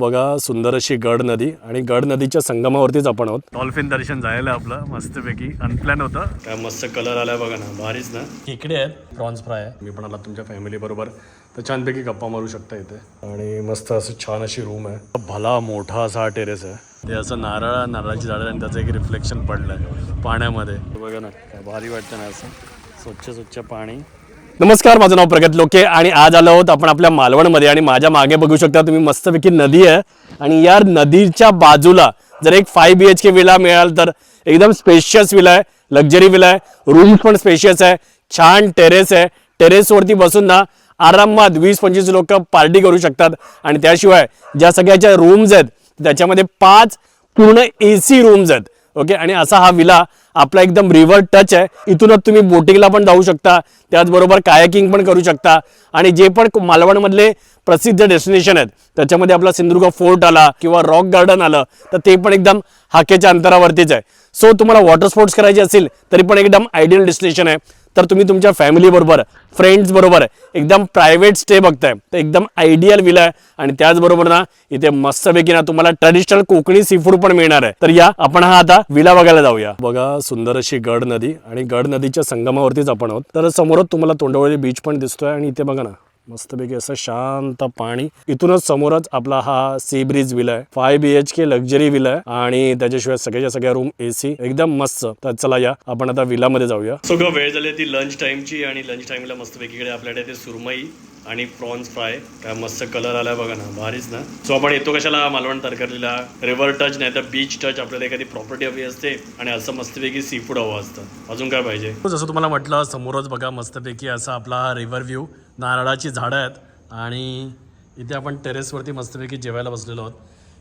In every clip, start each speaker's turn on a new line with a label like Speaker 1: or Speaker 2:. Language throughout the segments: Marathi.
Speaker 1: बघा सुंदर अशी गड नदी आणि गड नदीच्या संगमावरतीच आपण आहोत. डॉल्फिन दर्शन झालेलं आपलं मस्तपैकी अनप्लॅन होतं. काय मस्त कलर आलाय बघा ना भारीच ना. इकडे आहेत प्रॉन्स फ्राय आहे. मी पण आला तुमच्या फॅमिली बरोबर. तर छानपैकी गप्पा मारू शकता इथे. आणि मस्त असं छान अशी रूम आहे. भला मोठा असा हा टेरेस आहे. ते असं नारळ नारळाची झाडं आणि त्याचं एक रिफ्लेक्शन पडलंय पाण्यामध्ये. बघा ना काय भारी वाटतं ना असं. स्वच्छ स्वच्छ पाणी. नमस्कार माझं नाव प्रगत लोके आणि आज आलो आहोत आपण आपल्या मालवणमध्ये आणि माझ्या मागे बघू शकता तुम्ही मस्तपैकी नदी आहे. आणि या नदीच्या बाजूला जर एक five B H K villa मिळाल तर एकदम स्पेशियस विला आहे लक्झरी विला आहे रूम्स पण स्पेशियस आहे छान टेरेस आहे. टेरेसवरती बसून ना आरामात वीस पंचवीस लोक पार्टी करू शकतात. आणि त्याशिवाय ज्या सगळ्या ज्या रूम्स आहेत त्याच्यामध्ये पाच पूर्ण ए सी रूम्स आहेत. ओके? आणि असा हा विला आपला एकदम रिव्हर टच आहे. इथूनच तुम्ही बोटिंगला पण जाऊ शकता. त्याचबरोबर कायाकिंग पण करू शकता. आणि जे पण मालवणमधले प्रसिद्ध डेस्टिनेशन आहेत त्याच्यामध्ये आपला सिंधुदुर्ग फोर्ट आला किंवा रॉक गार्डन आलं तर ते पण एकदम हाकेच्या अंतरावरतीच आहे. सो तुम्हाला वॉटर स्पोर्ट्स करायचे असेल तरी पण एकदम आयडियल डेस्टिनेशन आहे. तर तुम्ही तुमच्या फॅमिलीबरोबर फ्रेंड्सबरोबर एकदम प्रायव्हेट स्टे बघताय. तर एकदम आयडियल विला आहे. आणि त्याचबरोबर ना इथे मस्तपैकी ना तुम्हाला ट्रेडिशनल कोकणी सी फूड पण मिळणार आहे. तर या आपण हा आता विला बघायला जाऊया. बघा सुंदर अशी गड नदी आणि गड नदीच्या संगमावरतीच आपण आहोत. तर समोरच तुम्हाला तोंडवळी बीच पण दिसतोय आणि इथे बघा ना. मस्तपैकी असं शांत पाणी. इथूनच समोरच आपला हा सी ब्रिज विला आहे. Five B H K luxury villa आहे. आणि त्याच्याशिवाय सगळ्याच्या सगळ्या रूम एसी एकदम मस्त. तर चला या आपण आता विला मध्ये जाऊया. सगळं वेळ झाली ती लंच टाइमची आणि लंच टाइमला मस्तपैकीकडे आपल्याकडे ते सुरमई. आणि प्रॉन्स फ्राय. काय मस्त कलर आलाय बघा ना भारीच ना. सो आपण येतो कशाला? मालवण तरकरलीला रिव्हर टच नाही तर बीच टच आपल्याला एखादी प्रॉपर्टी हवी असते आणि असं मस्तपैकी सी फूड हवं असतं. अजून काय पाहिजे? हो, जसं तुम्हाला म्हटलं समोरच बघा मस्तपैकी असा आपला रिव्हर व्ह्यू नारळाची झाडं आहेत आणि इथे आपण टेरेसवरती मस्तपैकी जेवायला बसलेलो आहोत.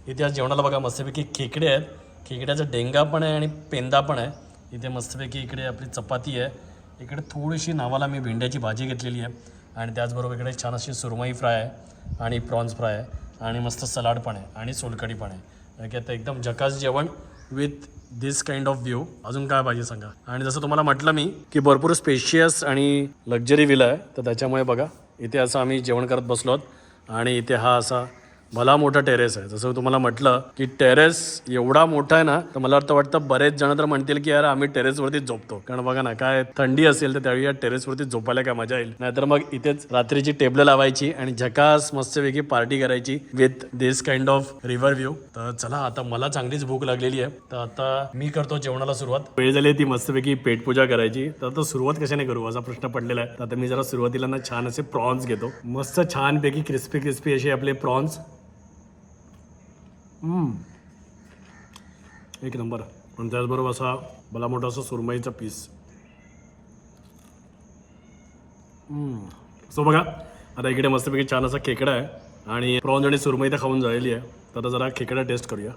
Speaker 1: इथे आज जेवणाला बघा मस्तपैकी खेकडे आहेत. खेकड्याचा डेंगा पण आहे आणि पेंदा पण आहे. इथे मस्तपैकी इकडे आपली चपाती आहे. इकडे थोडीशी नावाला मी भेंड्याची भाजी घेतलेली आहे. आणि त्याचबरोबर इकडे छान अशी सुरमई फ्राय आहे आणि प्रॉन्स फ्राय आहे आणि मस्त सलाड पण आहे आणि सोलकडी पण आहे. की तर एकदम झकास जेवण with this kind of view अजून काय पाहिजे सांगा? आणि जसं तुम्हाला म्हटलं मी की भरपूर स्पेशियस आणि लक्झरी विला आहे तर त्याच्यामुळे बघा इथे असं आम्ही जेवण करत बसलो आहोत आणि इथे हा असा भला मोठा टेरेस आहे. जसं तुम्हाला म्हटलं की टेरेस एवढा मोठा आहे ना तर मला वाटतं वाटतं बरेच जण तर म्हणतील की यार आम्ही टेरेसवरतीच झोपतो. कारण बघा ना काय थंडी असेल तर त्यावेळी या टेरेसवरती झोपायला काय मजा येईल. नाहीतर मग इथेच रात्रीची टेबल लावायची आणि झकास मस्तपैकी पार्टी करायची with this kind of river view तर चला आता मला चांगलीच भूक लागलेली आहे. तर आता मी करतो जेवणाला सुरुवात. वेळ झाली ती मस्तपैकी पेटपूजा करायची. तर आता सुरुवात कशाने करू? असा प्रश्न पडलेला आहे. तर आता मी जरा सुरुवातीला ना छान असे प्रॉन्स घेतो. मस्त छानपैकी क्रिस्पी क्रिस्पी असे आपले प्रॉन्स एक नंबर. आणि त्याचबरोबर असा भला मोठा असा सुरमईचा पीस सो बघा आता इकडे मस्तपैकी छान असा खेकडा आहे आणि प्रॉन्स आणि सुरमई तर खाऊन झालेली आहे. तर आता जरा खेकडा टेस्ट करूया.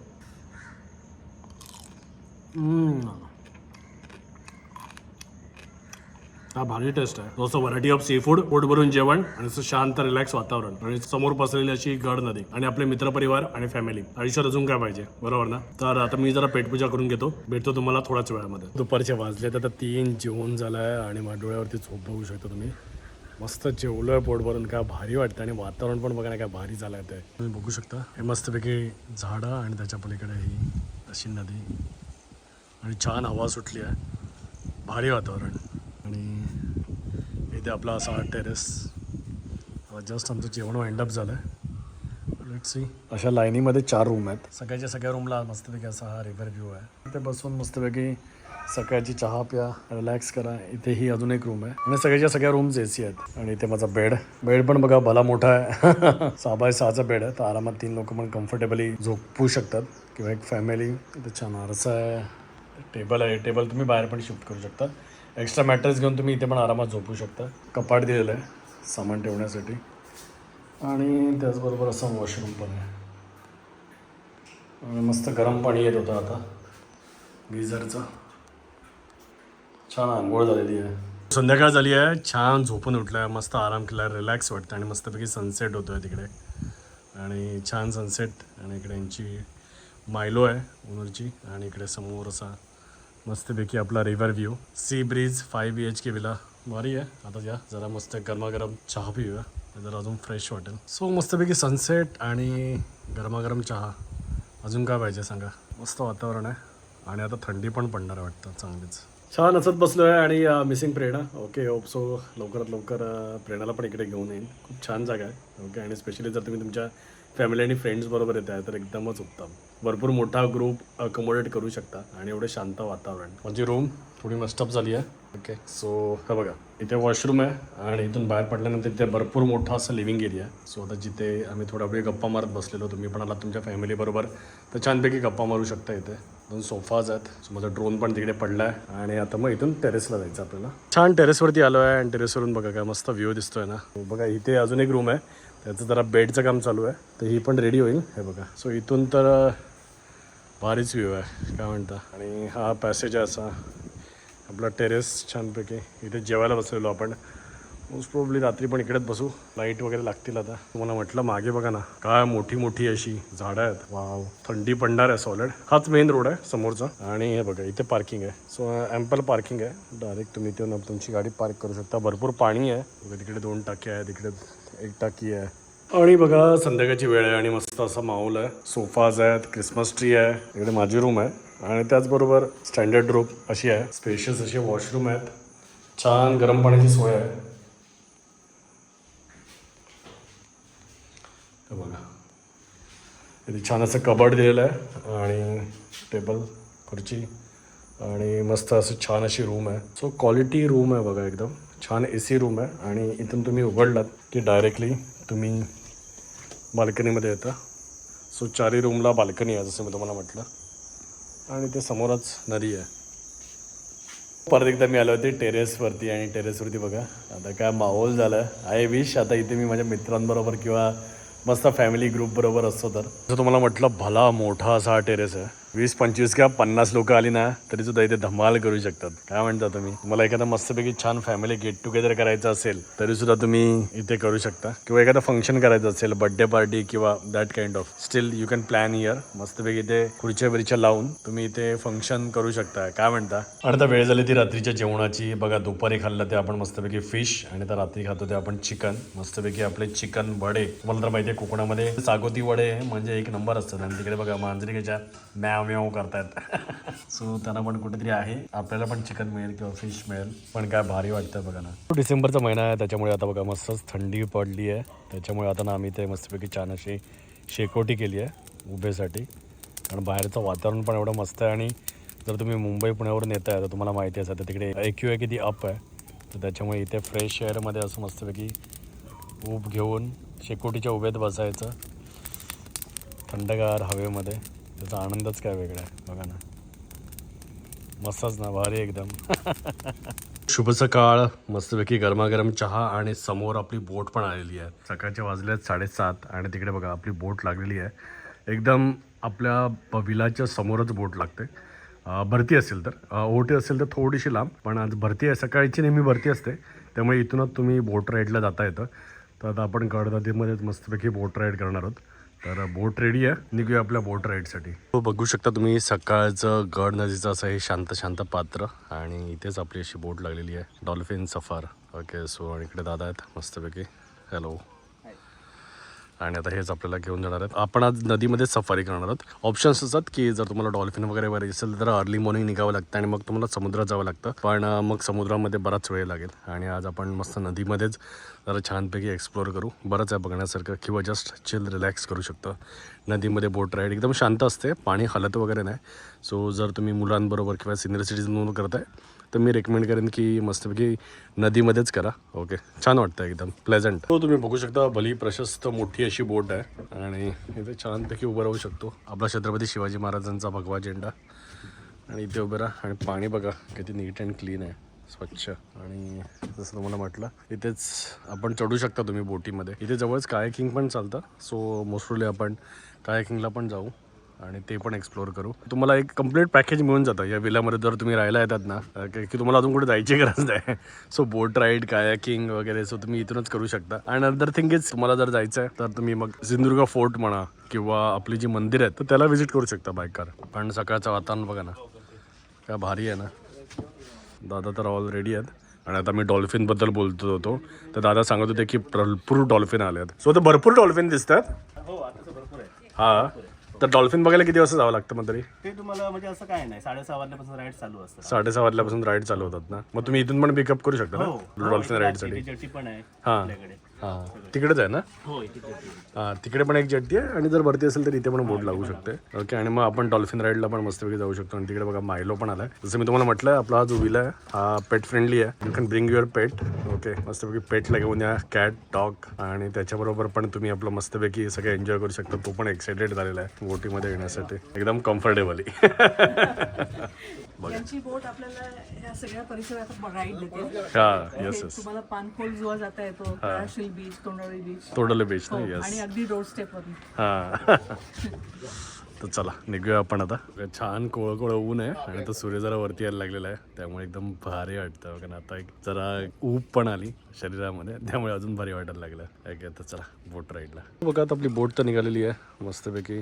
Speaker 1: हा भारी टेस्ट आहे. जसं व्हरायटी ऑफ सी फूड पोट भरून जेवण आणि असं शांत रिलॅक्स वातावरण. आणि समोर पसरलेली अशी गड नदी आणि आपले मित्रपरिवार आणि फॅमिली आयुष्यात अजून काय पाहिजे? बरोबर ना? तर आता मी जरा पेटपूजा करून घेतो. भेटतो तुम्हाला थोड्याच वेळामध्ये. दुपारचे वाजले तर तीन जेवण झालंय आणि माझ्या डोळ्यावरती झोप बघू शकता तुम्ही. मस्त जेवलोय पोट भरून काय भारी वाटतं आणि वातावरण पण बघा ना काय भारी झालंय ते. तुम्ही बघू शकता. हे मस्तपैकी झाडं आणि त्याच्या पलीकडे ही अशी नदी. आणि छान हवा सुटली आहे. भारी वातावरण. आणि इथे आपला असा टेरेस जस्ट आमचं जेवण वाइंड अप झालं आहे लेट सी अशा लाईनीमध्ये चार रूम आहेत. सगळ्याच्या सगळ्या रूमला मस्तपैकी असा हा रिव्हर व्ह्यू आहे. इथे बसून मस्तपैकी सकाळची चहा प्या रिलॅक्स करा. इथे ही अजून एक रूम आहे. आणि सगळ्याच्या सगळ्या रूम्स ए सी आहेत. आणि इथे माझा बेड बेड पण बघा भला मोठा आहे. सहा बाय सहाचा बेड आहे. तर आरामात तीन लोक पण कम्फर्टेबली झोपू शकतात. किंवा एक फॅमिली इथे छान आरसा आहे. टेबल आहे. टेबल तुम्ही बाहेर पण शिफ्ट करू शकता. एक्स्ट्रा मॅट्रेस घेऊन तुम्ही इथे पण आरामात झोपू शकता. कपाट दिलेलं आहे सामान ठेवण्यासाठी. आणि त्याचबरोबर असं वॉशरूम पण आहे. आणि मस्त गरम पाणी येत होतं आता गीझरचं छान आंघोळ झालेली आहे. संध्याकाळ झाली आहे छान झोपून उठलं आहे मस्त आराम केला रिलॅक्स वाटतं आणि मस्तपैकी सनसेट होतो आहे तिकडे. आणि छान सनसेट आणि इकडे यांची मायलो आहे उनूरची आणि इकडे समोर असा मस्तपैकी आपला river view sea bridge five B H K villa भारी आहे. आता या जरा मस्त गरमागरम चहा पिऊया. जरा अजून फ्रेश वाटेल सो मस्तपैकी सनसेट आणि गरमागरम चहा. अजून काय पाहिजे सांगा? मस्त वातावरण आहे. आणि आता थंडी पण पडणार आहे वाटतं चांगलीच. छान असत बसलो आहे आणि missing Prerna. Okay hope so लवकरात लवकर प्रेरणाला पण इकडे घेऊन येईन. खूप छान जागा आहे. ओके आणि स्पेशली जर तुम्ही तुमच्या फॅमिली आणि फ्रेंड्सबरोबर येत आहे तर एकदमच उत्तम. भरपूर मोठा ग्रुप अकोमोडेट करू शकता आणि एवढं शांत वातावरण. माझी रूम थोडी मस्टअप झाली आहे. ओके सो हे बघा इथे वॉशरूम आहे आणि इथून बाहेर पडल्यानंतर इथे भरपूर मोठा असं लिव्हिंग एरिया आहे. सो आता जिथे आम्ही थोडा वेळ गप्पा मारत बसलेलो तुम्ही पण आला तुमच्या फॅमिलीबरोबर तर छानपैकी गप्पा मारू शकता इथे. दोन सोफाज आहेत. सो माझा ड्रोन पण तिकडे पडला आहे आणि आता मग इथून टेरेसला जायचं आपल्याला. छान टेरेसवरती आलो आहे आणि टेरेसवरून बघा काय मस्त व्ह्यू दिसतोय ना. बघा इथे अजून एक रूम आहे. त्याचं जरा बेडचं काम चालू आहे. तर ही पण रेडी होईल. हे बघा. सो इथून तर भारीच व्ह्यू आहे. काय म्हणता? आणि हा पॅसेज आहे असा. आपला टेरेस छानपैकी. इथे जेवायला बसलेलो आपण. मोस्ट प्रॉब्ली रात्री पण इकडेच बसू. लाइट वगैरे लागतील आता. तुम्हाला म्हटलं मागे बघा ना. काय मोठी मोठी अशी झाडं आहेत. वाव थंडी पडणार आहे सॉलिड हाच मेन रोड आहे समोरचा. आणि हे बघा इथे पार्किंग आहे. सो ॲम्पल पार्किंग आहे. डायरेक्ट तुम्ही इथे तुमची गाडी पार्क करू शकता. भरपूर पाणी आहे. तिकडे दोन टाकी आहे तिकडे एक टाकी आहे. आणि बघा संध्याकाळची वेळ आहे आणि मस्त असा माहोल आहे. सोफाज आहेत क्रिसमस ट्री आहे इकडे माझी रूम आहे. आणि त्याचबरोबर स्टँडर्ड रूम अशी आहे. स्पेशियस असे वॉशरूम आहेत. छान गरम पाण्याची सोय आहे. बघा. इथे छान असं कबड दिलेलं आहे आणि टेबल खुर्ची आणि मस्त असं छान अशी रूम आहे. सो क्वालिटी रूम आहे बघा एकदम. छान ए सी रूम आहे आणि इथून तुम्ही उघडलात की डायरेक्टली तुम्ही बाल्कनीमध्ये येतं. सो चारी रूमला बाल्कनी आहे जसं मी तुम्हाला म्हटलं. आणि ते समोरच नदी आहे. परत एकदा मी आलो होते टेरेसवरती आणि टेरेसवरती बघा. आता काय माहोल झालं. आय विश आता इथे मी माझ्या मित्रांबरोबर किंवा मस्त फॅमिली ग्रुपबरोबर असतो तर. जसं तुम्हाला म्हटलं भला मोठा असा हा टेरेस आहे. वीस पंचवीस का पन्नास लोक आली ना तरी सुद्धा इथे धमाल करू शकतात. काय म्हणता तुम्ही? तुम्हाला एखादा मस्तपैकी छान फॅमिली गेट टुगेदर करायचं असेल तरी सुद्धा तुम्ही इथे करू शकता. किंवा एखादं फंक्शन करायचं असेल बर्थडे पार्टी किंवा that kind of still you can plan here मस्तपैकी इथे खुर्च्या बिरच्या लावून तुम्ही इथे फंक्शन करू शकता. काय म्हणता? आणि आता वेळ झाली ती रात्रीच्या जेवणाची. बघा दुपारी खाल्लं ते आपण मस्तपैकी फिश आणि आता रात्री खातो ते आपण चिकन मस्तपैकी आपले चिकन वडे. तुम्हाला तर माहिती आहे कोकणामध्ये सागोती वडे म्हणजे एक नंबर असतात. आणि तिकडे बघा मांजरिकेच्या मॅ म्याव करतायत. सो त्यांना पण कुठेतरी आहे. आपल्याला पण चिकन मिळेल किंवा फिश मिळेल. पण काय भारी वाटतं बघा ना. डिसेंबरचा महिना आहे. त्याच्यामुळे आता बघा मस्तच थंडी पडली आहे. त्याच्यामुळे आता ना आम्ही ते मस्तपैकी छान अशी शेकोटी केली आहे उभेसाठी. कारण बाहेरचं वातावरण पण एवढं मस्त आहे. आणि जर तुम्ही मुंबई पुण्यावरून येत आहे तर तुम्हाला माहिती असेल तर तिकडे एक्यू आहे किती अप आहे. तर त्याच्यामुळे इथे फ्रेश एअरमध्ये असं मस्तपैकी ऊब घेऊन शेकोटीच्या उभ्यात बसायचं. थंडगार हवेमध्ये. त्याचा आनंदच काय वेगळा आहे बघा ना. मस्तच ना भारी एकदम. शुभ सकाळ मस्तपैकी गरमागरम चहा आणि समोर आपली बोट पण आलेली आहे. सकाळच्या वाजल्या साडेसात आणि तिकडे बघा आपली बोट लागलेली आहे. एकदम आपल्या ब- विलाच्या समोरच बोट लागते. भरती असेल तर. ओटी असेल तर थोडीशी लांब पण आज भरती आहे. सकाळची नेहमी भरती असते. त्यामुळे इथूनच तुम्ही बोट राईडला जाता येतं. तर आता आपण गडनदीमध्येच मस्तपैकी बोट राईड करणार आहोत. तर बोट रेडी आहे. निघूया आपल्या बोट राईडसाठी हो बघू शकता तुम्ही सकाळचं गड नदीचं असं हे शांत शांत पात्र आणि इथेच आपली अशी बोट लागलेली आहे. डॉल्फिन सफार ओके सो आणि इकडे दादा आहेत मस्तपैकी. हॅलो आणि आता हेच आपल्याला घेऊन जाणार आहेत. आपण आज नदीमध्ये सफारी करणार आहोत. ऑप्शन्स असतात की जर तुम्हाला डॉल्फिन वगैरे बघायची असेल तर अर्ली मॉर्निंग निघावं लागतं आणि मग तुम्हाला समुद्रात जावं लागतं. पण मग समुद्रामध्ये बराच वेळ लागेल. आणि आज आपण मस्त नदीमध्येच जरा छानपैकी एक्सप्लोअर करू. बरंच आहे बघण्यासारखं. किंवा जस्ट चिल रिलॅक्स करू शकतं. नदीमध्ये बोट राईड एकदम शांत असते. पाणी हलत वगैरे नाही. सो जर तुम्ही मुलांबरोबर किंवा सिनियर सिटीजन करताय तर मी रेकमेंड करेन की मस्तपैकी नदीमध्येच करा. ओके छान वाटतं एकदम. प्लेझंट हो तुम्ही बघू शकता भली प्रशस्त मोठी अशी बोट आहे. आणि इथे छानपैकी उभं राहू शकतो. आपला छत्रपती शिवाजी महाराजांचा भगवा झेंडा. आणि इथे उभं राहा आणि पाणी बघा किती नीट अँड क्लीन आहे. स्वच्छ. आणि जसं तुम्हाला म्हटलं इथेच आपण चढू शकता तुम्ही बोटीमध्ये. इथे जवळच कायाकिंग पण चालतं. सो मोस्टली आपण कायाकिंगला पण जाऊ. आणि ते पण एक्सप्लोअर करू. तुम्हाला एक कंप्लीट पॅकेज मिळून जातं. या विल्यामध्ये जर तुम्ही राहायला येतात ना की तुम्हाला अजून कुठे जायची गरज नाही. सो बोट राईड कायाकिंग वगैरे सो तुम्ही इथूनच करू शकता. आणि अदर थिंग इज तुम्हाला जर जायचं आहे तर तुम्ही मग सिंधुदुर्ग फोर्ट म्हणा किंवा आपली जी मंदिर आहेत तर त्याला व्हिजिट करू शकता बाईक कार पण सकाळचं वातावरण बघा ना. काय भारी आहे ना. दादा तर ऑलरेडी आहेत. आणि आता मी डॉल्फिनबद्दल बोलतो होतो. तर दादा सांगत होते की भरपूर डॉल्फिन आले आहेत सो तर भरपूर डॉल्फिन दिसतात हा. तर डॉल्फिन बघायला किती वाजता जावं लागतं मग तरी?
Speaker 2: ते तुम्हाला म्हणजे असं काय नाही साडेसहा वाजल्यापासून राईड चालू असतं.
Speaker 1: साडेसहा वाजल्यापासून राईड चालू होतात ना? मग तुम्ही इथून पण पिकअप करू शकता
Speaker 2: हो.
Speaker 1: ना डॉल्फिन राईडसाठी
Speaker 2: जेटी पण आहे
Speaker 1: हा.
Speaker 2: आपल्याकडे.
Speaker 1: हा. तिकडेच आहे ना?
Speaker 2: हो
Speaker 1: हा तिकडे पण एक जेट्टी आहे आणि जर भरती असेल तर इथे पण बोट लागू शकते. ओके आणि मग आपण डॉल्फिन राईडला पण मस्तपैकी जाऊ शकतो. आणि तिकडे बघा मायलो पण आलाय. जसं मी तुम्हाला म्हटलं आपला हा जो विल आहे हा पेट फ्रेंडली आहे. You can bring your pet okay मस्तपैकी पेटला घेऊन या. कॅट डॉग आणि त्याच्याबरोबर पण तुम्ही आपलं मस्तपैकी सगळं एन्जॉय करू शकता. तो पण एक्साइटेड झालेला आहे बोटीमध्ये येण्यासाठी. एकदम कम्फर्टेबली
Speaker 3: यांची बोट आपल्याला या सगळ्या परिसरात राईड देते.
Speaker 1: हा येस येस
Speaker 3: तुम्हाला पानखोल जुवा जाता येतो Talashil beach Tondali beach
Speaker 1: Todle beach ना?
Speaker 3: हो,
Speaker 1: येस
Speaker 3: आणि अगदी रोड स्टेप वरून.
Speaker 1: हा. तर चला निघूया आपण आता. छान कोळ कोळ ऊन आहे आणि तो सूर्य जरा वरती यायला लागलेला आहे. त्यामुळे एकदम भारी वाटतं. कारण आता एक जरा ऊब पण आली शरीरामध्ये. त्यामुळे अजून भारी वाटायला लागलं. ओके तर चला बोट राईडला बघा आता आपली बोट तर निघालेली आहे. मस्तपैकी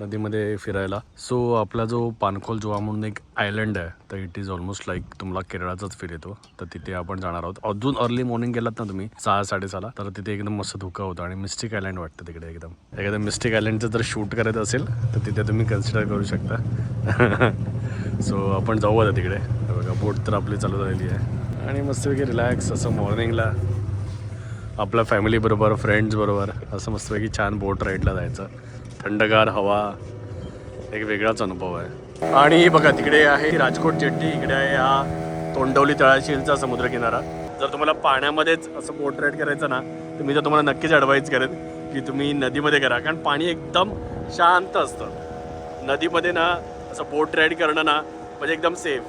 Speaker 1: नदीमध्ये फिरायला. सो आपला जो पानखोल जोवा म्हणून एक आयलंड आहे तर इट इज ऑलमोस्ट लाईक तुम्हाला केरळाचाच फील येतो. तर तिथे आपण जाणार आहोत. अजून अर्ली मॉर्निंग गेलात ना तुम्ही सहा साडेसहाला तर तिथे एकदम मस्त धुका होता आणि मिस्टिक आयलंड वाटतं तिकडे एकदम. एखादं मिस्टिक आयलंडचं जर शूट करायचं असेल तर तिथे तुम्ही कन्सिडर करू शकता. सो आपण जाऊ आता तिकडे. बघा बोट तर आपली चालू झालेली आहे. आणि मस्तपैकी रिलॅक्स असं मॉर्निंगला आपल्या फॅमिलीबरोबर फ्रेंड्सबरोबर असं मस्तपैकी छान बोट राईडला जायचं. थंडगार हवा. एक वेगळाच अनुभव आहे. आणि बघा तिकडे आहे राजकोट जेट्टी इकडे आहे हा तोंडवली तळाशीलचा समुद्रकिनारा. जर तुम्हाला पाण्यामध्येच असं बोट राईड करायचं ना तर मी तर तुम्हाला नक्कीच ॲडवाईज करेन की तुम्ही नदीमध्ये करा. कारण पाणी एकदम शांत असतं. नदीमध्ये ना असं बोट राईड करणं ना म्हणजे एकदम सेफ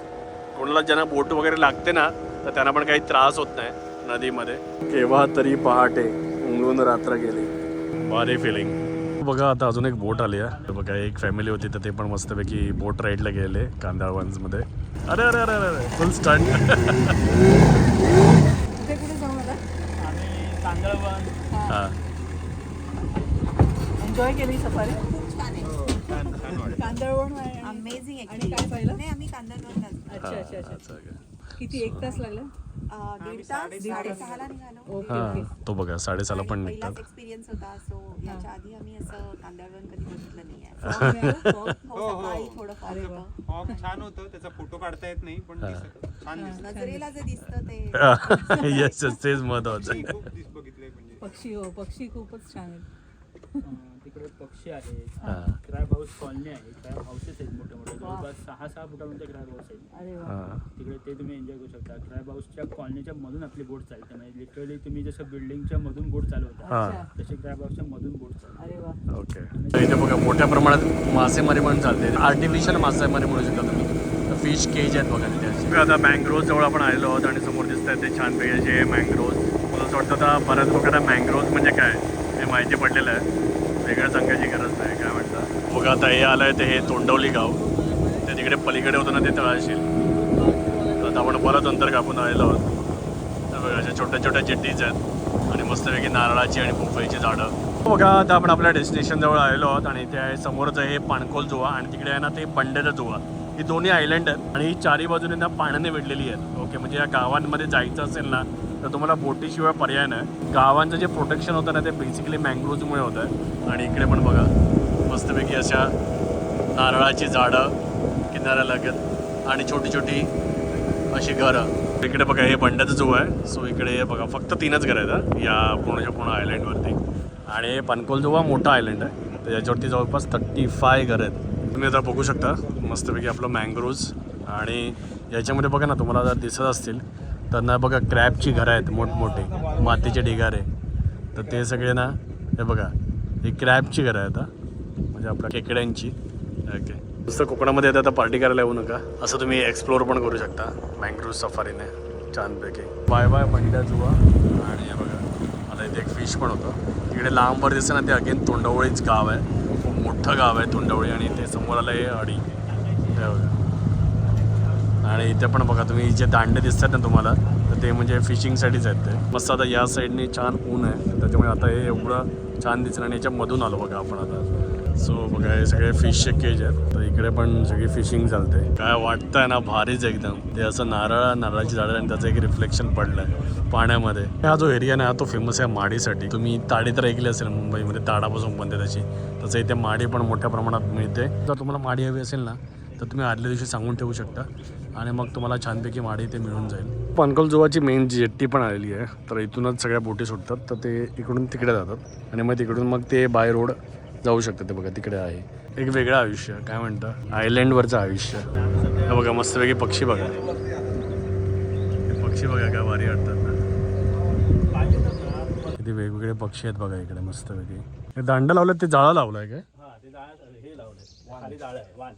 Speaker 1: कोणाला ज्यांना बोट वगैरे लागते ना तर त्यांना पण काही त्रास होत नाही नदीमध्ये. केव्हा तरी पहाटे उंगळून रात्र गेली. बारे फिलिंग बघा आता अजून एक बोट आली आहे. बघा एक फॅमिली होती तर ते पण मस्तपैकी बोट राईडला गेले मध्ये. अरे अरे अरे अरे अरे फुल स्टंट हा.
Speaker 3: एन्जॉय केली सफारी कांदळवण आहे. आणि-
Speaker 4: अमेझिंग
Speaker 3: आणि काय पाहिलं?
Speaker 4: नाही आम्ही कांदा
Speaker 3: अच्छा अच्छा अच्छा? किती? एक तास लागला?
Speaker 4: दीड तास साडेसहाला निघालो.
Speaker 3: ओके
Speaker 1: हा
Speaker 3: ओके.
Speaker 1: तो बघा साडेसहाला पण निघतात.
Speaker 4: एक्सपिरियन्स होता सो याच्या आधी आम्ही असं कांदावळण कधी बघितलं नाहीये
Speaker 3: Fog मिळालं? Fog?
Speaker 4: हो सकाळी थोडं होतं.
Speaker 5: फॉग छान होतं त्याचा फोटो काढता येत नाही पण दिसत. छान दिसत.
Speaker 4: नजरेला जे दिसतं ते.
Speaker 1: येस येस तेच महत्वाचं. आहे
Speaker 5: खूप दिस बघितलंय म्हणजे.
Speaker 3: पक्षी हो पक्षी खूपच छान आहेत.
Speaker 6: तिकडे पक्षी आहेत
Speaker 1: हा.
Speaker 6: क्रॅब हाऊस कॉलनी आहे क्रॅब हाऊसेस आहेत मोठे मोठे जवळपास सहा सहा फुटापर्यंत क्रॅब हाऊस आहेत.
Speaker 3: अरे वा.
Speaker 1: हा.
Speaker 6: तिकडे ते तुम्ही एन्जॉय करू शकता. क्रॅब हाऊसच्या कॉलनीच्या मधून आपली बोट चालते. म्हणजे लिटरली तुम्ही जसं बिल्डिंगच्या मधून बोट चालवता
Speaker 1: हा.
Speaker 3: अच्छा
Speaker 6: तशी क्रॅब हाऊसच्या मधून बोट चालते
Speaker 3: अरे वा.
Speaker 1: ओके. तर इथे बघा मोठ्या प्रमाणात मासेमारी पण चालते. आर्टिफिशियल मासेमारी म्हणू शकता तुम्ही. फिश केज आहेत बघा तिथे असे. आता मँग्रोव जवळ आपण आलेलो आहोत आणि समोर दिसत आहेत ते छानपैकी असे मँग्रोव मला असं वाटतं आता बऱ्याच लोकांना मँग्रोव म्हणजे काय हे माहिती पडलेलं आहे. वेगळं सांगायची गरज नाही काय म्हणतात बघा आता हे आलं आहे ते हे तोंडवली गाव. ते तिकडे पलीकडे होतं ना ते तळाशील. तर आता आपण परत अंतर कापून आलेलो आहोत. तर बघा अशा छोट्या छोट्या जेट्टीज आहेत. आणि मस्तपैकी नारळाची आणि पोफळीची झाडं. बघा आता आपण आपल्या डेस्टिनेशनजवळ आलेलो आहोत. आणि ते आहे समोरचं आहे हे पाणकोल जुवा. आणि तिकडे आहे ना ते बंडेचा जुवा. ही दोन्ही आयलंड आहेत. आणि ही चारी बाजूने ना पाण्याने वेढलेली आहेत. ओके म्हणजे या गावांमध्ये जायचं असेल ना तर तुम्हाला बोटीशिवाय पर्याय नाही. गावांचं जे प्रोटेक्शन होतं ना ते बेसिकली मँग्रोजमुळे होतं. आहे आणि इकडे पण बघा मस्तपैकी अशा नारळाची झाडं किनाऱ्यालगत आणि छोटी छोटी अशी घरं. इकडे बघा हे बंड्याचं जो आहे. सो इकडे हे बघा फक्त तीनच घरं आहेत या पूर्णच्या पूर्ण आयलंडवरती आणि हे पनकोल जो मोठा आयलंड आहे. तर याच्यावरती जवळपास थर्टी फाय घरं आहेत. तुम्ही आता बघू शकता मस्तपैकी आपलं मँग्रोव्ज आणि याच्यामध्ये बघा ना तुम्हाला जर दिसत असतील तर ना बघा क्रॅबची घरं आहेत मोठमोठी मातीचे ढिगारे. तर ते सगळे ना हे बघा ही क्रॅबची घरं आहेत हा. म्हणजे आपल्या खेकड्यांची. ओके नुसतं कोकणामध्ये येतं आता पार्टी करायला येऊ नका. असं तुम्ही एक्सप्लोअर पण करू शकता. मँग्रोव्ह सफारीने छानपैकी. बाय बाय पंड्या जुवा. आणि हे बघा आता इथे एक फिश पण होतं. तिकडे लांबवर दिसतं ना ते अगेन तोंडवळीच गाव आहे. खूप मोठं गाव आहे तोंडवळी आणि ते समोर आलं हे अडी. हे बघा. आणि इथे पण बघा तुम्ही जे दांडे दिसतात ना तुम्हाला तर ते म्हणजे फिशिंगसाठीच आहेत ते. मस्त आता या साईडने छान ऊन आहे त्याच्यामुळे आता हे एवढं छान दिसलं आणि याच्यामधून आलो बघा आपण आता. सो बघा हे सगळे फिशचे केज आहेत. तर इकडे पण सगळी फिशिंग चालते. काय वाटतंय ना भारीच एकदम. ते असं नारळ नारळाची झाडं आणि त्याचं एक रिफ्लेक्शन पडलंय पाण्यामध्ये. हा जो एरिया ना तो फेमस आहे माडीसाठी. तुम्ही ताडी तर ऐकली असेल मुंबईमध्ये ताडापासून बनते त्याची तसं इथे माडी पण मोठ्या प्रमाणात मिळते. जर तुम्हाला माडी हवी असेल ना तर तुम्ही आदल्या दिवशी सांगून ठेवू शकता. आणि मग तुम्हाला छानपैकी माडी इथे मिळून जाईल. पनकलजोवाची मेन जेट्टी पण आलेली आहे. तर इथूनच सगळ्या बोटी सुटतात तर ते इकडून तिकडे जातात. आणि मग तिकडून मग ते बाय रोड जाऊ शकतात ते बघा तिकडे आहे. एक वेगळं आयुष्य काय म्हणतं? आयलँडवरचं आयुष्य. हे बघा मस्तपैकी पक्षी बघा. हे पक्षी बघा काय भारी वाटतात किती वेगवेगळे पक्षी आहेत बघा इकडे मस्तपैकी. हे दांडा लावलं ते जाळं लावलं आहे काय?
Speaker 2: हा ते हे वाण.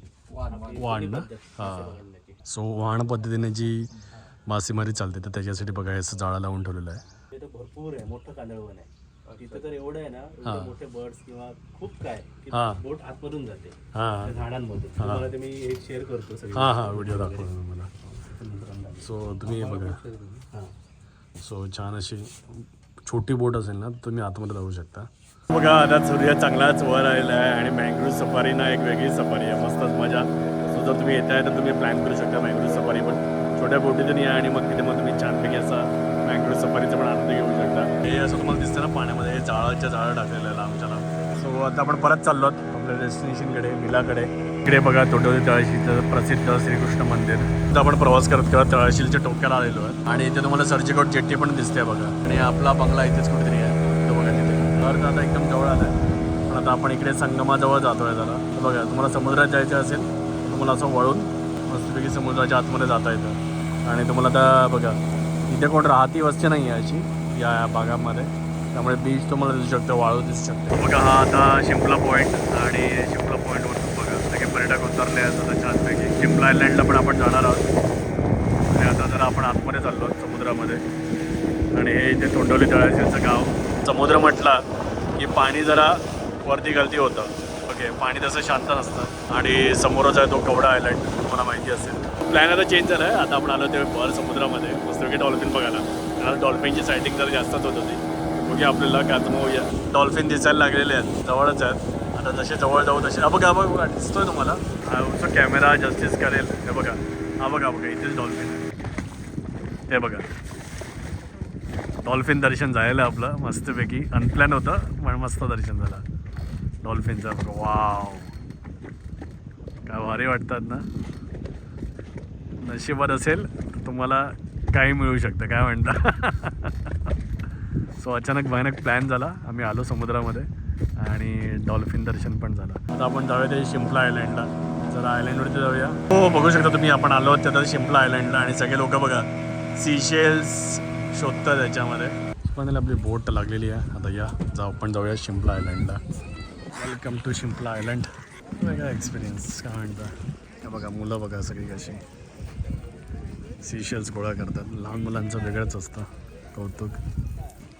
Speaker 1: वाण ना? हां. सो वाण पद्धतीने जी मासेमारी चालते तर त्याच्यासाठी बघा असं जाळं लावून ठेवलेलं आहे.
Speaker 2: तिथं भरपूर आहे मोठं कांदळवन आहे. तिथं तर एवढं आहे ना मोठे बर्ड्स किंवा खूप काय की
Speaker 1: हा.
Speaker 2: बोट आतमधून जाते
Speaker 1: हां.
Speaker 2: त्या झाडांमधून तुम्हाला ते मी एक शेअर करतो सगळी.
Speaker 1: हां हां व्हिडिओ दाखवतो मला सो तुम्ही बघा.
Speaker 2: हा.
Speaker 1: सो छान अशी छोटी बोट असेल ना तुम्ही आतमध्ये जाऊ शकता. बघा आता सूर्य चांगलाच वर आलेला आहे आणि मँग्रोव सफारी ना एक वेगळी सफारी आहे. मस्तच मजा. जर तुम्ही येत आहे तर तुम्ही प्लॅन करू शकता मँग्रोव्ह सफारी पण. छोट्या बोटीतून या आणि मग तिथे मग तुम्ही छानपैकी असा मँग्रोव्ह सफारीचा पण आनंद घेऊ शकता. हे असं तुम्हाला दिसतं ना पाण्यामध्ये हे जाळाच्या जाळं टाकलेलं आहे लांबच्या लांब. सो आता आपण परत चाललो आहोत आपल्या डेस्टिनेशनकडे मिलाकडे इकडे बघा तोटवली तळाशीचं प्रसिद्ध श्रीकृष्ण मंदिर. इथं आपण प्रवास करत करत तळाशीलच्या टोक्याला आलेलो आहे. आणि इथे तुम्हाला सर्जिकोट जेट्टी पण दिसते बघा. आणि आपला बंगला इथेच कुठेतरी आहे. तो बघा तिथे. घर तर आता एकदम जवळ आलं आहे पण आता आपण इकडे संगमाजवळ जातोय जरा. बघा तुम्हाला समुद्रात जायचं असेल तुम्हाला असं वळून मस्तपैकी समुद्राच्या आतमध्ये जाता येतं. आणि तुम्हाला आता बघा इथे कोण राहती वस्ती नाही आहे अशी या भागामध्ये. त्यामुळे बीच तुम्हाला दिसू शकतो वाळू दिसू शकतो. बघा हा आता शिंपला पॉईंट आणि शिंपला पॉईंटवर बघा. सगळे पर्यटक उतरले आहेत आता छानपैकी. शिमला आयलँडला पण आपण जाणार आहोत. आणि आता जर आपण आतमध्ये चाललो आहोत समुद्रामध्ये आणि हे इथे तोंडवली तळाशीचं गाव. समुद्र म्हटला की पाणी जरा वरती गलती होतं. ओके पाणी तसं शांत नसतं. आणि समोरच आहे तो कवडा आयलंड तुम्हाला माहिती असेल. प्लॅन आता चेंज झाला आहे आता आपण आलो ते भर समुद्रामध्ये. मस्तपैकी डॉल्फिन बघायला. कारण डॉल्फिनची सायटिंग जरा जास्तच होत होती. बघी आपल्याला काय तर डॉल्फिन दिसायला लागलेले आहेत. जवळच आहेत. आता जसे जवळ जाऊ तसे हा बघा बघा दिसतोय तुम्हाला. हा उसं कॅमेरा जस्टिस करेल. हे बघा. हा बघा बघा. इथेच डॉल्फिन आहे. हे बघा. डॉल्फिन दर्शन झालेलं आपलं. मस्तपैकी अनप्लॅन होतं पण मस्त दर्शन झालं. डॉल्फिनचा वाव काय भारी वाटतात ना? नशिबात असेल तर तुम्हाला काही मिळू शकतं. काय म्हणता? सो अचानक भयानक प्लॅन झाला. आम्ही आलो समुद्रामध्ये आणि डॉल्फिन दर्शन पण झालं. आता आपण जाऊया ते शिंपला आयलँडला जरा आयलँडवरती जाऊया. हो बघू शकता तुम्ही आपण आलो आहोत त्या शिंपला आयलँडला आणि सगळे लोक बघा सीशेल्स शोधतात त्याच्यामध्ये. पण आपली बोट लागलेली आहे. आता या जाऊ आपण जाऊया शिंपला आयलँडला वेलकम टू शिंपला आयलंड वेगळा एक्सपिरियन्स काय म्हणता बघा मुलं बघा सगळी कशी. सीशेल्स गोळा करतात. लहान मुलांचं वेगळंच असतं कौतुक.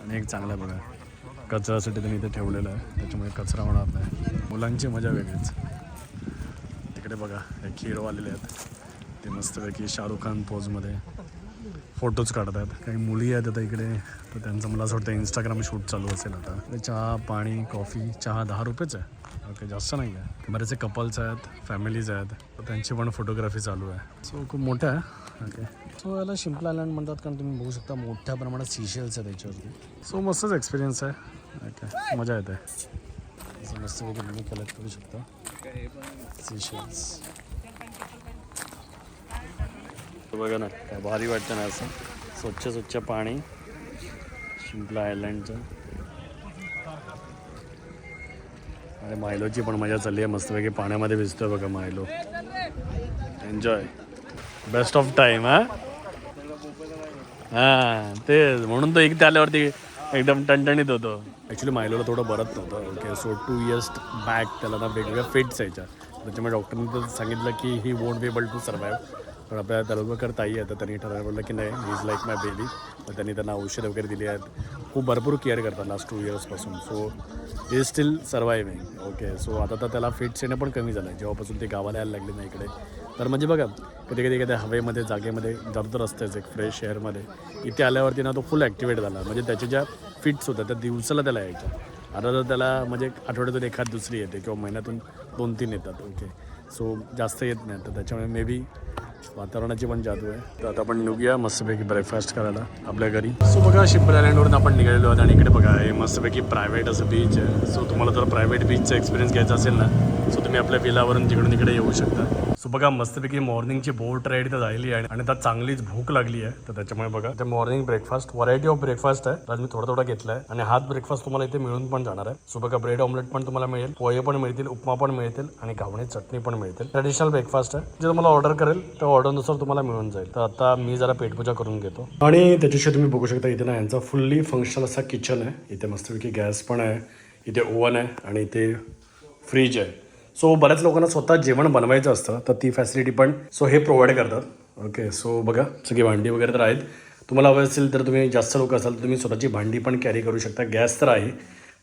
Speaker 1: आणि एक चांगला बघा. कचऱ्यासाठी त्यांनी इथे ठेवलेलं आहे. त्याच्यामुळे कचरा होणार नाही. मुलांची मजा वेगळीच. तिकडे बघा एक हिरो आलेले आहेत. ते मस्तपैकी शाहरुख खान पोजमध्ये फोटोज काढत आहेत काही मुली आहेत आता इकडे. तर त्यांचं मला असं वाटतं इंस्टाग्राम शूट चालू असेल आता. चहा पाणी कॉफी चहा दहा रुपयेच आहे. ओके जास्त नाही आहे. बरेचसे कपल्स आहेत फॅमिलीज आहेत. तर त्यांची पण फोटोग्राफी चालू आहे. सो खूप मोठं आहे. ओके सो याला शिंपला आयलँड म्हणतात कारण तुम्ही बघू शकता मोठ्या प्रमाणात सीशेल्स आहे त्याच्यावरती सो मस्तच एक्सपिरियन्स आहे. ओके मजा येते. असं मस्तपैकी तुम्ही कलेक्ट करू शकता. सीशेल्स बघा ना काय भारी वाटतं ना असं. स्वच्छ स्वच्छ पाणी. शिंपला आयलँडचं आणि मायलोची पण मजा चालली आहे. मस्तपैकी पाण्यामध्ये भिजतोय बघा Milo enjoy best of time हा? हां ते म्हणून तो एक आल्यावरती एकदम टणटणीत होतो. ॲक्च्युली मायलोला थोडं बरत नव्हतं. Okay so two years back त्याला ना वेगवेगळ्या फिट्स यायच्या. त्याच्यामुळे डॉक्टरने तर सांगितलं की he won't be able to survive पण आपल्या तळवकर ताई आता त्यांनी ठरवलं की नाही he is like my baby तर त्यांनी त्यांना औषधं वगैरे दिली आहेत. खूप भरपूर केअर करतात last two इयर्सपासून so is still surviving okay so आता तर त्याला फिट्स येणं पण कमी झालं आहे जेव्हापासून ते गावाला यायला लागले ना इकडे. तर म्हणजे बघा कधी कधी एखाद्या हवेमध्ये जागेमध्ये दरदर असतेच एक फ्रेश एअरमध्ये इथे आल्यावरती ना तो फुल ॲक्टिवेट झाला. म्हणजे त्याच्या ज्या फिट्स होत्या त्या दिवसाला त्याला यायच्या. आता तर त्याला म्हणजे आठवड्यातून एखाद दुसरी येते किंवा महिन्यातून दोन तीन येतात. ओके सो जास्त येत नाही तर त्याच्यामुळे मे बी वातावरणाची पण जादू आहे. तर आता आपण निघूया मस्तपैकी ब्रेकफास्ट करायला आपल्या घरी. सो बघा शिंपल आयलंडवरून आपण निघालेलो आहोत आणि इकडे बघा हे मस्तपैकी प्रायव्हेट असं बीच आहे. सो तुम्हाला जर प्रायव्हेट बीचचा एक्सपिरियन्स घ्यायचा असेल ना सो तुम्ही आपल्या विलावरून तिकडून इकडे येऊ शकता. सो बघा मस्तपैकी मॉर्निंगची बोट राईड तर झालेली आहे आणि त्यात चांगलीच भूक लागली आहे. तर त्याच्यामुळे बघा ते morning breakfast variety of breakfast आहे आज मी थोडा थोडा घेतलाय आहे आणि हाच ब्रेकफास्ट तुम्हाला इथे मिळून पण जाणार आहे. सो बघा ब्रेड ऑमलेट पण तुम्हाला मिळेल पोहे पण मिळतील उपमा पण मिळतील आणि घावणे चटणी पण मिळतील. ट्रेडिशनल ब्रेकफास्ट आहे. जे तुम्हाला ऑर्डर करेल त्या ऑर्डरनुसार तुम्हाला मिळून जाईल. तर आता मी जरा पेटपूजा करून घेतो. आणि त्याच्याशिवाय तुम्ही बघू शकता इथे ना यांचा फुल्ली फंक्शनल असा किचन आहे. इथे मस्तपैकी गॅस पण आहे इथे ओव्हन आहे आणि इथे फ्रीज आहे. सो बऱ्याच लोकांना स्वतः जेवण बनवायचं असतं तर ती फॅसिलिटी पण सो हे प्रोव्हाइड करतात. ओके सो बघा सगळी भांडी वगैरे तर आहेत. तुम्हाला हवं असेल तर तुम्ही जास्त लोक असाल तर तुम्ही स्वतःची भांडी पण कॅरी करू शकता. गॅस तर आहे.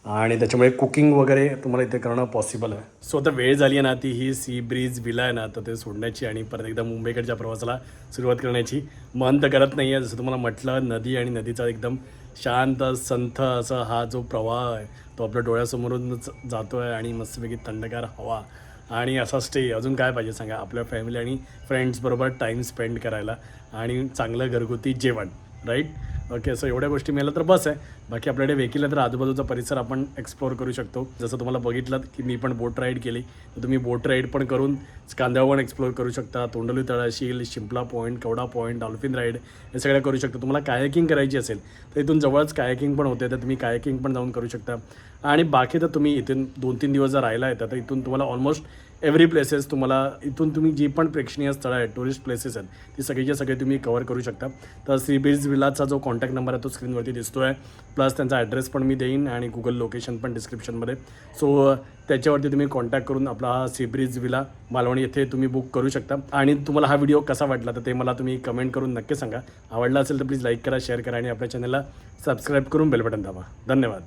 Speaker 1: आणि त्याच्यामुळे कुकिंग वगैरे तुम्हाला इथे करणं पॉसिबल आहे. सो आता वेळ झाली आहे ना ती ही सी ब्रीज विला आहे ना तर ते सोडण्याची आणि परत एकदा मुंबईकडच्या प्रवासाला सुरुवात करण्याची. मन तर करत नाही आहे जसं तुम्हाला म्हटलं नदी आणि नदीचा एकदम शांत संथ असा हा जो प्रवाह आहे तो आपल्या डोळ्यासमोरूनच जातो आहे आणि मस्तपैकी थंडगार हवा. आणि असा स्टे अजून काय पाहिजे सांगा? आपल्या फॅमिली आणि फ्रेंड्सबरोबर टाईम स्पेंड करायला आणि चांगलं घरगुती जेवण राईट ओके असं एवढ्या गोष्टी मिळाल्या तर बस आहे. बाकी आपल्याकडे वेकिला तर आजूबाजूचा परिसर आपण एक्सप्लोअर करू शकतो. जसं तुम्हाला बघितलं की मी पण बोट राईड केली. तर तुम्ही बोट राईड पण करून कांद्यावण एक्सप्लोअर करू शकता. Tondli Talashil Shimpla point Kavda point dolphin ride हे सगळ्या करू शकता. तुम्हाला कायकिंग करायची असेल तर इथून जवळच कायकिंग पण होते तर तुम्ही कायकिंग पण जाऊन करू शकता. आणि बाकी तर तुम्ही इथून दोन तीन दिवस जर राहिला येतात तर इथून तुम्हाला ऑलमोस्ट एव्हरी प्लेसेस तुम्हाला इथून तुम्ही जी पण प्रेक्षणीय स्थळं आहेत टुरिस्ट प्लेसेस आहेत ती सगळीच्या सगळे तुम्ही कवर करू शकता. तर सी बीज विलाचा जो कॉन्टॅक्ट नंबर आहे तो स्क्रीनवरती दिसतो आहे प्लस त्यांचा ॲड्रेस पण मी देईन आणि गुगल लोकेशन पण डिस्क्रिप्शनमध्ये सो त्याच्यावरती तुम्ही कॉन्टॅक्ट करून आपला हा सी ब्रिज विला मालवणी येथे तुम्ही बुक करू शकता. आणि तुम्हाला हा व्हिडिओ कसा वाटला तर ते मला तुम्ही कमेंट करून नक्की सांगा. आवडला असेल तर प्लीज लाईक करा शेअर करा आणि आपल्या चॅनलला सबस्क्राईब करून बेल बटन दाबा. धन्यवाद.